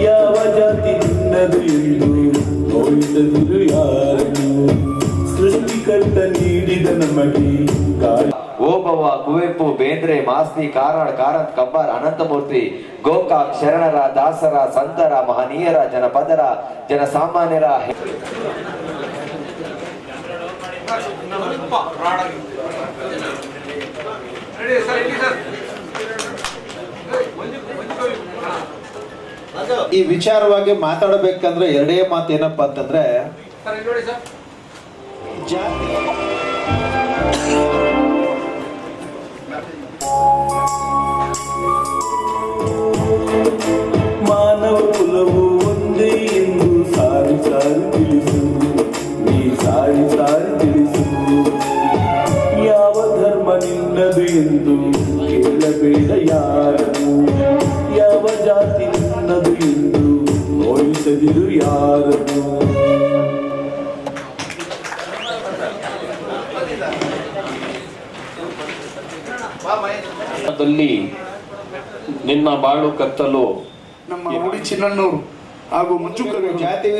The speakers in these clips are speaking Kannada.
ಯಾವ ಜಾತಿ ನಿನ್ನದು ಎಂದು ನೋಯಿಸದಿರು ಯಾರನ್ನು ಸೃಷ್ಟಿಕರ್ತ ನೀಡಿದ ನಮಗೆ ಓಬವ್ವ ಕುವೆಂಪು, ಬೇಂದ್ರೆ, ಮಾಸ್ತಿ ಕಾರಾಡ್ ಕಾರಂತ್ ಕಬ್ಬಾರ್ ಅನಂತಮೂರ್ತಿ, ಗೋಕಾಕ್, ಶರಣರ, ದಾಸರ, ಸಂತರ, ಮಹನೀಯರ, ಜನಪದರ, ಜನಸಾಮಾನ್ಯರ ಹೆ- ಈ ವಿಚಾರವಾಗಿ ಮಾತಾಡಬೇಕಂದ್ರೆ ಎರಡೇ ಮಾತು ಏನಪ್ಪ ಅಂತಂದ್ರೆ ಮಾನವ ಕುಲವು ಒಂದೇ ಎಂದು ಸಾರಿ ಸಾರಿ ತಿಳಿಸು. ನೀ ಸಾರಿ ಸಾರಿ ತಿಳಿಸು. ಯಾವ ಧರ್ಮ ನಿನ್ನದು ಎಂದು ನಿನ್ನ ಬಾಳು ಕತ್ತಲು ನಮ್ಮ ಉಡಿ ಚಿನ್ನಣ್ಣವರು ಹಾಗೂ ಮುಚ್ಚುಕರು ಜಾತಿ.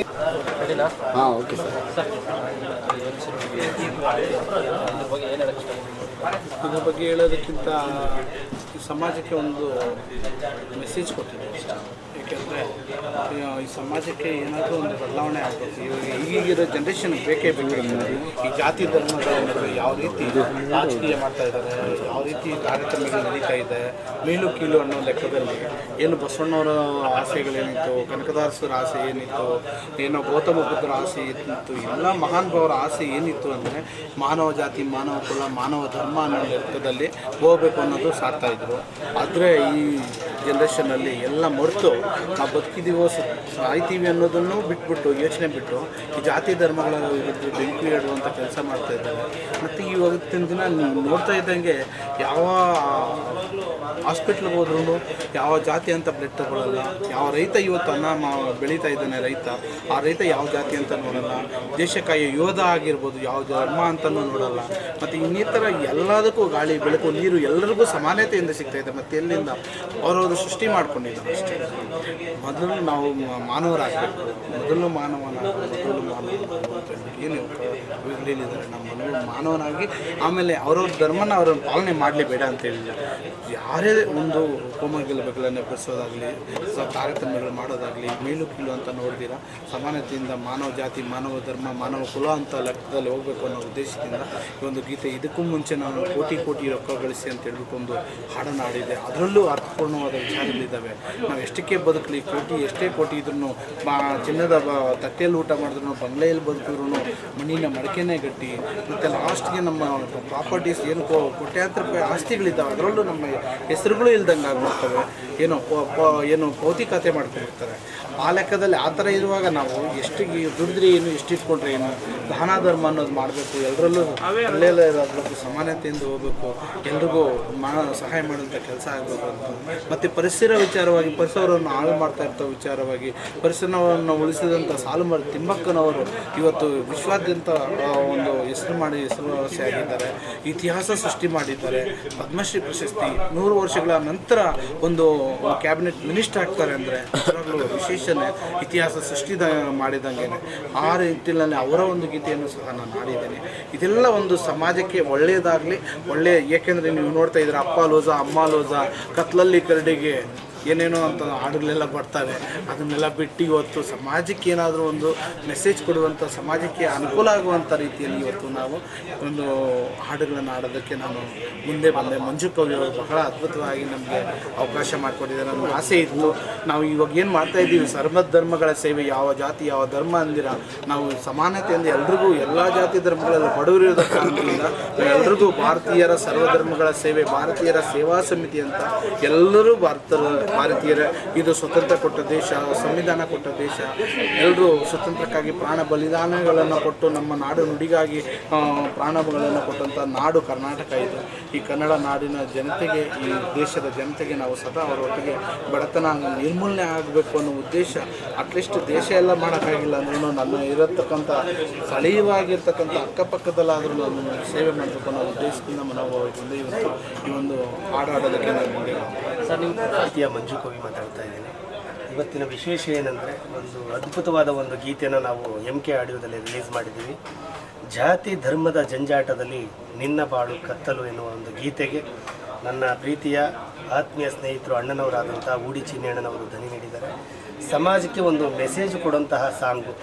ಇದ್ರ ಬಗ್ಗೆ ಹೇಳೋದಕ್ಕಿಂತ ಸಮಾಜಕ್ಕೆ ಒಂದು ಮೆಸೇಜ್ ಕೊಟ್ಟಿದೆ ಏಕೆಂದರೆ ಈ ಸಮಾಜಕ್ಕೆ ಏನಾದರೂ ಒಂದು ಬದಲಾವಣೆ ಆಗಬೇಕು. ಇವಾಗ ಈಗಿರೋ ಜನ್ರೇಷನ್ ಬೇಕೇ ಬೇಕು. ಈ ಜಾತಿ ಧರ್ಮದ ನಡುವೆ ಯಾವ ರೀತಿ ರಾಜಕೀಯ ಮಾಡ್ತಾ ಇದ್ದಾರೆ, ಯಾವ ರೀತಿ ಕಾರ್ಯಕ್ರಮಗಳು ನಡೀತಾ ಇದೆ, ಮೇಲು ಕೀಲು ಅನ್ನೋ ಲೆಕ್ಕದಲ್ಲಿ ಏನು ಬಸವಣ್ಣವರ ಆಸೆಗಳೇನಿತ್ತು, ಕನಕದಾಸರ ಆಸೆ ಏನಿತ್ತು, ಏನೋ ಗೌತಮ ಬುದ್ಧರ ಆಸೆ ಏನಿತ್ತು, ಎಲ್ಲ ಮಹಾನ್ ಭಾವರ ಆಸೆ ಏನಿತ್ತು ಅಂದರೆ ಮಾನವ ಜಾತಿ, ಮಾನವ ಕುಲ, ಮಾನವ ಧರ್ಮ ಅನ್ನೋ ಲೆಕ್ಕದಲ್ಲಿ ಹೋಗಬೇಕು ಅನ್ನೋದು ಸಾಕ್ತಾ ಇದ್ರು. ಆದರೆ ಈ ಜನ್ರೇಷನಲ್ಲಿ ಎಲ್ಲ ಮರೆತು ನಾವು ಬದುಕಿದ್ದೀವೋ ಸಾಯ್ತೀವಿ ಅನ್ನೋದನ್ನು ಬಿಟ್ಬಿಟ್ಟು, ಯೋಚನೆ ಬಿಟ್ಟು ಈ ಜಾತಿ ಧರ್ಮಗಳ ವಿರುದ್ಧ ಬೆಂಕಿ ಇಡುವಂಥ ಕೆಲಸ ಮಾಡ್ತಾ ಇದ್ದಾರೆ. ಮತ್ತು ಇವತ್ತಿನ ದಿನ ನೀವು ನೋಡ್ತಾ ಇದ್ದಂಗೆ ಯಾವ ಹಾಸ್ಪಿಟ್ಲಿಗೆ ಹೋದ್ರೂ ಯಾವ ಜಾತಿ ಅಂತ ಬ್ಲಡ್ ತಗೊಳ್ಳಲ್ಲ ಯಾವ ರೈತ ಇವತ್ತು ಅನ್ನ ಮಾ, ಬೆಳೀತಾ ಇದ್ದಾನೆ ರೈತ, ಆ ರೈತ ಯಾವ ಜಾತಿ ಅಂತ ನೋಡಲ್ಲ, ದೇಶಕ್ಕಾಗಿ ಯೋಧ ಆಗಿರ್ಬೋದು, ಯಾವ ಧರ್ಮ ಅಂತಲೂ ನೋಡಲ್ಲ. ಮತ್ತು ಇನ್ನಿತರ ಎಲ್ಲದಕ್ಕೂ ಗಾಳಿ, ಬೆಳಕು, ನೀರು ಎಲ್ಲರಿಗೂ ಸಮಾನತೆಯಿಂದ ಸಿಗ್ತಾ ಇದೆ. ಮತ್ತು ಎಲ್ಲಿಂದ? ಅವರವರು ಸೃಷ್ಟಿ ಮಾಡ್ಕೊಂಡಿದ್ದಾರೆ ಅಷ್ಟೇ. ಮೊದಲು ನಾವು ಮಾನವರಾಗಬೇಕು. ಮೊದಲು ಮಾನವನ ಮೊದಲು ಮಾನವ ಏನು ಹೇಳಿದ್ದಾರೆ ನಮ್ಮ ಮಾನವನಾಗಿ ಆಮೇಲೆ ಅವ್ರವ್ರ ಧರ್ಮನ ಅವ್ರನ್ನ ಪಾಲನೆ ಮಾಡಲಿ ಬೇಡ ಅಂತ ಹೇಳಿದ್ದಾರೆ ಯಾರೇ ಒಂದು ಹೋಮ ಗೆಲುಬೆಗಳನ್ನು ಎಬ್ಬರಿಸೋದಾಗಲಿ ಸ ತಾರತಮ್ಯಗಳು ಮಾಡೋದಾಗಲಿ, ಮೇಲು ಕೀಳು ಅಂತ ನೋಡಿದಿರ? ಸಮಾನತೆಯಿಂದ ಮಾನವ ಜಾತಿ, ಮಾನವ ಧರ್ಮ, ಮಾನವ ಕುಲ ಅಂತ ಲೆಕ್ಕದಲ್ಲಿ ಹೋಗಬೇಕು ಅನ್ನೋ ಉದ್ದೇಶದಿಂದ ಈ ಒಂದು ಗೀತೆ ಇದಕ್ಕೂ ಮುಂಚೆ ನಾನು ಕೋಟಿ ಕೋಟಿ ರೊಕ್ಕ ಗಳಿಸಿ ಅಂತ ಹೇಳ್ಬಿಟ್ಟು ಒಂದು ಹಾಡನ್ನು ಹಾಡಿದೆ ಅದರಲ್ಲೂ ಅರ್ಥಪೂರ್ಣವಾದ ವಿಚಾರಗಳಿದ್ದಾವೆ ನಾವು ಎಷ್ಟಕ್ಕೆ ಬದುಕಲಿ, ಕೋಟಿ ಎಷ್ಟೇ ಕೋಟಿ ಇದ್ರೂ ಚಿನ್ನದ ಬ ತಟ್ಟೆಯಲ್ಲಿ ಊಟ ಮಾಡಿದ್ರು ಬಂಗ್ಲೆಯಲ್ಲಿ ಬದುಕಿದ್ರು ಮಣ್ಣಿನ ಮಡಕೆನೇ ಗಟ್ಟಿ. ಮತ್ತು ಲಾಸ್ಟ್ಗೆ ನಮ್ಮ ಪ್ರಾಪರ್ಟೀಸ್ ಏನು ಕೋಟ್ಯಾಂತರ ರೂಪಾಯಿ ಆಸ್ತಿಗಳಿದ್ದಾವೆ, ಅದರಲ್ಲೂ ನಮ್ಮ ಹೆಸರುಗಳು ಇಲ್ದಂಗೆ ಆಗ್ಬಿಡ್ತವೆ. ಏನೋ ಏನು ಭೌತಿಕತೆ ಮಾಡ್ಕೊಂಡಿರ್ತಾರೆ. ಆ ಲೆಕ್ಕದಲ್ಲಿ ಆ ಥರ ಇರುವಾಗ ನಾವು ಎಷ್ಟು ದುಡಿದ್ರೆ ಏನು, ಎಷ್ಟು ಇಟ್ಕೊಂಡ್ರೆ ಏನು ದಾನ ಧರ್ಮ ಅನ್ನೋದು ಮಾಡಬೇಕು ಎಲ್ಲರಲ್ಲೂ ಒಳ್ಳೆಯ ಇರೋದ್ರಲ್ಲಿ ಸಮಾನತೆಯಿಂದ ಹೋಗಬೇಕು, ಎಲ್ರಿಗೂ ಮಾ, ಸಹಾಯ ಮಾಡುವಂಥ ಕೆಲಸ ಆಗಬೇಕು ಅಂತ. ಮತ್ತು ಪರಿಸರ ವಿಚಾರವಾಗಿ, ಪರಿಸರವನ್ನು ಹಾಳು ಮಾಡ್ತಾ ಇರ್ತ ವಿಚಾರವಾಗಿ, ಪರಿಸರವನ್ನು ಉಳಿಸಿದಂಥ ಸಾಲುಮರ ತಿಮ್ಮಕ್ಕನವರು ಇವತ್ತು ವಿಶ್ವಾದ್ಯಂತ ಒಂದು ಹೆಸರು ಮಾಡಿ ಹೆಸರುವಾಸಿ ಆಗಿದ್ದಾರೆ ಇತಿಹಾಸ ಸೃಷ್ಟಿ ಮಾಡಿದ್ದಾರೆ. ಪದ್ಮಶ್ರೀ ಪ್ರಶಸ್ತಿ. ನೂರು ವರ್ಷಗಳ ನಂತರ ಒಂದು ಕ್ಯಾಬಿನೆಟ್ ಮಿನಿಸ್ಟರ್ ಆಗ್ತಾರೆ ಅಂದರೆ ವಿಶೇಷನೇ ಇತಿಹಾಸ ಸೃಷ್ಟಿ ಮಾಡಿದಂಗೆ ಆ ರೀತಿಯಲ್ಲಿ ಅವರ ಒಂದು ಗೀತೆಯನ್ನು ಸಹ ನಾನು ಹಾಡಿದ್ದೇನೆ. ಇದೆಲ್ಲ ಒಂದು ಸಮಾಜಕ್ಕೆ ಒಳ್ಳೆಯದಾಗಲಿ, ಒಳ್ಳೆಯ, ಏಕೆಂದರೆ ನೀವು ನೋಡ್ತಾ ಇದ್ದೀರ, ಅಪ್ಪ ಲೋಜ, ಅಮ್ಮ ಲೋಜ, ಕತ್ಲಲ್ಲಿ ಕರಡಿಗೆ yeah. ಏನೇನೋ ಅಂತ ಹಾಡುಗಳೆಲ್ಲ ಬರ್ತವೆ, ಅದನ್ನೆಲ್ಲ ಬಿಟ್ಟು ಇವತ್ತು ಸಮಾಜಕ್ಕೆ ಏನಾದರೂ ಒಂದು ಮೆಸೇಜ್ ಕೊಡುವಂಥ ಸಮಾಜಕ್ಕೆ ಅನುಕೂಲ ಆಗುವಂಥ ರೀತಿಯಲ್ಲಿ ಇವತ್ತು ನಾವು ಒಂದು ಹಾಡುಗಳನ್ನು ಹಾಡೋದಕ್ಕೆ ನಾನು ಮುಂದೆ ಬಂದೆ. ಮಂಜು ಕವಿ ಅವರು ಬಹಳ ಅದ್ಭುತವಾಗಿ ನಮಗೆ ಅವಕಾಶ ಮಾಡಿಕೊಟ್ಟಿದ್ದಾರೆ. ನನ್ನ ಆಸೆ ಇತ್ತು. ನಾವು ಇವಾಗ ಏನು ಮಾಡ್ತಾ ಇದ್ದೀವಿ? ಸರ್ವ ಧರ್ಮಗಳ ಸೇವೆ, ಯಾವ ಜಾತಿ, ಯಾವ ಧರ್ಮ ಅಂದಿರ, ನಾವು ಸಮಾನತೆಯಿಂದ ಎಲ್ರಿಗೂ ಎಲ್ಲ ಜಾತಿ ಧರ್ಮಗಳಲ್ಲಿ ಬಡವರಿರೋದ ಕಾರಣದಿಂದ ಎಲ್ರಿಗೂ ಭಾರತೀಯರ ಸರ್ವಧರ್ಮಗಳ ಸೇವೆ, ಭಾರತೀಯರ ಸೇವಾ ಸಮಿತಿ ಅಂತ ಎಲ್ಲರೂ ಭಾರತ ಭಾರತೀಯರ, ಇದು ಸ್ವತಂತ್ರ ಕೊಟ್ಟ ದೇಶ, ಸಂವಿಧಾನ ಕೊಟ್ಟ ದೇಶ. ಎಲ್ಲರೂ ಸ್ವತಂತ್ರಕ್ಕಾಗಿ ಪ್ರಾಣ ಬಲಿದಾನಗಳನ್ನು ಕೊಟ್ಟು ನಮ್ಮ ನಾಡು ನುಡಿಗಾಗಿ ಪ್ರಾಣಗಳನ್ನು ಕೊಟ್ಟಂಥ ನಾಡು ಕರ್ನಾಟಕ ಇದು. ಈ ಕನ್ನಡ ನಾಡಿನ ಜನತೆಗೆ, ಈ ದೇಶದ ಜನತೆಗೆ ನಾವು ಸದಾ ಅವರೊಟ್ಟಿಗೆ ಬಡತನ, ನಿರ್ಮೂಲನೆ ಆಗಬೇಕು ಅನ್ನೋ ಉದ್ದೇಶ. ಅಟ್ಲೀಸ್ಟ್ ದೇಶ ಎಲ್ಲ ಮಾಡೋಕ್ಕಾಗಿಲ್ಲ ಅಂದ್ರೂ ನನ್ನ ಇರತಕ್ಕಂಥ, ಸ್ಥಳೀಯವಾಗಿರ್ತಕ್ಕಂಥ ಅಕ್ಕಪಕ್ಕದಲ್ಲಾದರೂ ನಾನು ಸೇವೆ ಮಾಡಬೇಕು ಅನ್ನೋ ಉದ್ದೇಶದಿಂದ ನಾವು ಈ ಒಂದು ಹಾಡಾಡೋದಕ್ಕೆ ನಾನು ಸರ್, ನಿಮ್ಮ ಮಂಜು ಕವಿ ಮಾತಾಡ್ತಾ ಇದ್ದೀನಿ. ಇವತ್ತಿನ ವಿಶೇಷ ಏನಂದರೆ ಒಂದು ಅದ್ಭುತವಾದ ಒಂದು ಗೀತೆಯನ್ನು ನಾವು ಎಂ ಕೆ ಆಡಿಯೋದಲ್ಲಿ ರಿಲೀಸ್ ಮಾಡಿದ್ದೀವಿ. ಜಾತಿ ಧರ್ಮದ ಜಂಜಾಟದಲ್ಲಿ ನಿನ್ನ ಬಾಳು ಕತ್ತಲು ಎನ್ನುವ ಒಂದು ಗೀತೆಗೆ ನನ್ನ ಪ್ರೀತಿಯ ಆತ್ಮೀಯ ಸ್ನೇಹಿತರು ಅಣ್ಣನವರಾದಂಥ ಊಡಿ ಚಿನ್ನಣ್ಣನವರು ಧ್ವನಿ ನೀಡಿದ್ದಾರೆ. ಸಮಾಜಕ್ಕೆ ಒಂದು ಮೆಸೇಜ್ ಕೊಡುವಂತಹ ಸಾಂಗು.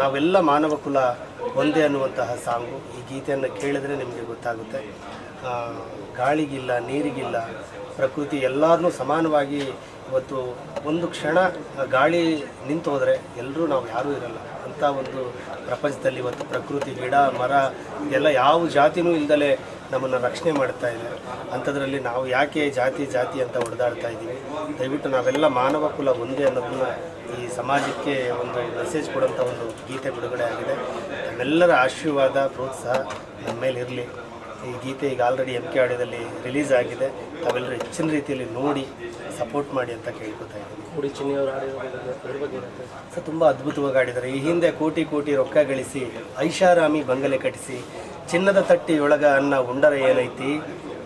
ನಾವೆಲ್ಲ ಮಾನವ ಕುಲ ಒಂದೇ ಅನ್ನುವಂತಹ ಸಾಂಗು. ಈ ಗೀತೆಯನ್ನು ಕೇಳಿದ್ರೆ ನಿಮಗೆ ಗೊತ್ತಾಗುತ್ತೆ. ಗಾಳಿಗಿಲ್ಲ, ನೀರಿಗಿಲ್ಲ ಪ್ರಕೃತಿ ಎಲ್ಲರನ್ನೂ ಸಮಾನವಾಗಿ ಇವತ್ತು ಒಂದು ಕ್ಷಣ ಗಾಳಿ ನಿಂತು ಹೋದರೆ ಎಲ್ಲರೂ ನಾವು ಯಾರೂ ಇರಲ್ಲ. ಅಂಥ ಒಂದು ಪ್ರಪಂಚದಲ್ಲಿ ಇವತ್ತು ಪ್ರಕೃತಿ, ಗಿಡ, ಮರ ಎಲ್ಲ ಯಾವ ಜಾತಿನೂ ಇಲ್ದಲೆ ನಮ್ಮನ್ನು ರಕ್ಷಣೆ ಮಾಡ್ತಾ ಇದೆ ಅಂಥದ್ರಲ್ಲಿ ನಾವು ಯಾಕೆ ಜಾತಿ ಜಾತಿ ಅಂತ ಹೊಡೆದಾಡ್ತಾ ಇದ್ದೀವಿ? ದಯವಿಟ್ಟು ನಾವೆಲ್ಲ ಮಾನವ ಕುಲ ಒಂದೇ ಅನ್ನೋದನ್ನ ಈ ಸಮಾಜಕ್ಕೆ ಒಂದು ಮೆಸೇಜ್ ಕೊಡುವಂಥ ಒಂದು ಗೀತೆ ಬಿಡುಗಡೆ ಆಗಿದೆ. ನಮ್ಮೆಲ್ಲರ ಆಶೀರ್ವಾದ, ಪ್ರೋತ್ಸಾಹ ನಮ್ಮ ಮೇಲೆ ಇರಲಿ ಈ ಗೀತೆ ಈಗ ಆಲ್ರೆಡಿ ಎಂ ಕೆ ಆಡಿಯೋದಲ್ಲಿ ರಿಲೀಸ್ ಆಗಿದೆ. ತಾವೆಲ್ಲರೂ ಹೆಚ್ಚಿನ ರೀತಿಯಲ್ಲಿ ನೋಡಿ ಸಪೋರ್ಟ್ ಮಾಡಿ ಅಂತ ಕೇಳ್ಕೊತಾ ಇದ್ದೀನಿ. ಸರ್ ತುಂಬ ಅದ್ಭುತವಾಗಿ ಆಡಿದ್ದಾರೆ. ಈ ಹಿಂದೆ ಕೋಟಿ ಕೋಟಿ ರೊಕ್ಕ ಗಳಿಸಿ ಐಷಾರಾಮಿ ಬಂಗಲೆ ಕಟ್ಟಿಸಿ ಚಿನ್ನದ ತಟ್ಟಿಯೊಳಗ ಅನ್ನ ಉಂಡರ ಏನೈತಿ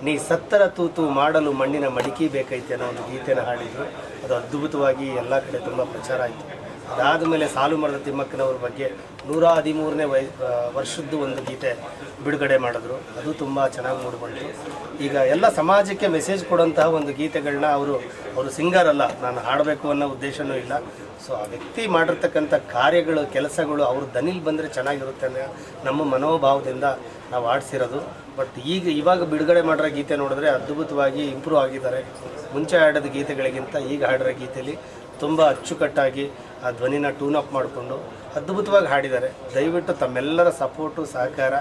ನೀ ಸತ್ತರ ತೂತು ಮಾಡಲು ಮಣ್ಣಿನ ಮಡಿಕೆ ಬೇಕೈತಿ ಅನ್ನೋ ಒಂದು ಗೀತೆನ ಹಾಡಿದ್ರು. ಅದು ಅದ್ಭುತವಾಗಿ ಎಲ್ಲ ಕಡೆ ತುಂಬ ಪ್ರಚಾರ ಆಯಿತು. ಅದಾದ ಮೇಲೆ ಸಾಲು ಮರದ ತಿಮ್ಮಕ್ಕನವ್ರ ಬಗ್ಗೆ ನೂರ ಹದಿಮೂರನೇ ಆ, ವರ್ಷದ್ದು ಒಂದು ಗೀತೆ ಬಿಡುಗಡೆ ಮಾಡಿದ್ರು. ಅದು ತುಂಬ ಚೆನ್ನಾಗಿ ಮೂಡಿಬಂತು ಈಗ ಎಲ್ಲ ಸಮಾಜಕ್ಕೆ ಮೆಸೇಜ್ ಕೊಡುವಂತಹ ಒಂದು ಗೀತೆಗಳನ್ನ ಅವರು ಅವರು ಸಿಂಗರ್ ಅಲ್ಲ ನಾನು ಹಾಡಬೇಕು ಅನ್ನೋ ಉದ್ದೇಶನೂ ಇಲ್ಲ. ಸೊ ಆ ವ್ಯಕ್ತಿ ಮಾಡಿರ್ತಕ್ಕಂಥ ಕಾರ್ಯಗಳು ಕೆಲಸಗಳು ಅವರು ದನಿಲ್ ಬಂದರೆ ಚೆನ್ನಾಗಿರುತ್ತೆ ಅನ್ನೋ ನಮ್ಮ ಮನೋಭಾವದಿಂದ ನಾವು ಆಡಿಸಿರೋದು ಬಟ್ ಈಗ ಇವಾಗ ಬಿಡುಗಡೆ ಮಾಡಿರೋ ಗೀತೆ ನೋಡಿದ್ರೆ ಅದ್ಭುತವಾಗಿ ಇಂಪ್ರೂವ್ ಆಗಿದ್ದಾರೆ. ಮುಂಚೆ ಹಾಡಿದ ಗೀತೆಗಳಿಗಿಂತ ಈಗ ಹಾಡಿರೋ ಗೀತೆಯಲ್ಲಿ ತುಂಬ ಅಚ್ಚುಕಟ್ಟಾಗಿ ಆ ಧ್ವನಿನ ಟ್ಯೂನ್ ಅಪ್ ಮಾಡಿಕೊಂಡು ಅದ್ಭುತವಾಗಿ ಹಾಡಿದ್ದಾರೆ. ದಯವಿಟ್ಟು ತಮ್ಮೆಲ್ಲರ ಸಪೋರ್ಟು ಸಹಕಾರ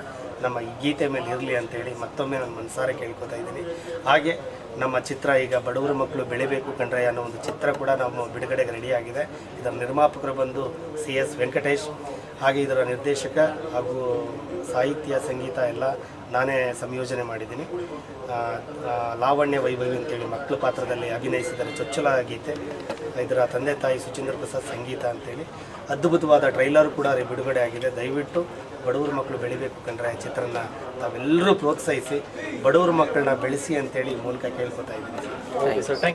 ನಮ್ಮ ಈ ಗೀತೆ ಮೇಲೆ ಇರಲಿ ಅಂತೇಳಿ ಮತ್ತೊಮ್ಮೆ ನಾನು ಮನಸಾರೆ ಕೇಳ್ಕೊತಾ ಇದ್ದೀನಿ. ಹಾಗೆ ನಮ್ಮ ಚಿತ್ರ ಈಗ ಬಡವರ ಮಕ್ಕಳು ಬೆಳಿಬೇಕು ಕಂಡ್ರೆ ಅನ್ನೋ ಒಂದು ಚಿತ್ರ ಕೂಡ ನಮ್ಮ ಬಿಡುಗಡೆಗೆ ರೆಡಿಯಾಗಿದೆ ಇದರ ನಿರ್ಮಾಪಕರು ಬಂದು ಸಿ ಎಸ್ ವೆಂಕಟೇಶ್ ಹಾಗೆ ಇದರ ನಿರ್ದೇಶಕ ಹಾಗೂ ಸಾಹಿತ್ಯ, ಸಂಗೀತ ಎಲ್ಲ ನಾನೇ ಸಂಯೋಜನೆ ಮಾಡಿದ್ದೀನಿ. ಲಾವಣ್ಯ ವೈಭವಿ ಅಂತೇಳಿ ಮಕ್ಕಳ ಪಾತ್ರದಲ್ಲಿ ಅಭಿನಯಿಸಿದರೆ ಚೊಚ್ಚಲ ಗೀತೆ, ಇದರ ತಂದೆ ತಾಯಿ ಸುಚೇಂದ್ರ ಪ್ರಸಾದ್ ಸಂಗೀತ ಅಂತೇಳಿ. ಅದ್ಭುತವಾದ ಟ್ರೈಲರ್ ಕೂಡ ಬಿಡುಗಡೆ ಆಗಿದೆ. ದಯವಿಟ್ಟು ಬಡವ್ರ ಮಕ್ಕಳು ಬೆಳಿಬೇಕು ಕಂಡ್ರೆ ಚಿತ್ರನ ತಾವೆಲ್ಲರೂ ಪ್ರೋತ್ಸಾಹಿಸಿ, ಬಡವ್ರ ಮಕ್ಕಳನ್ನ ಬೆಳೆಸಿ ಅಂತೇಳಿ ಮೂಲಕ ಕೇಳ್ಕೊತಾ ಇದ್ದೀನಿ.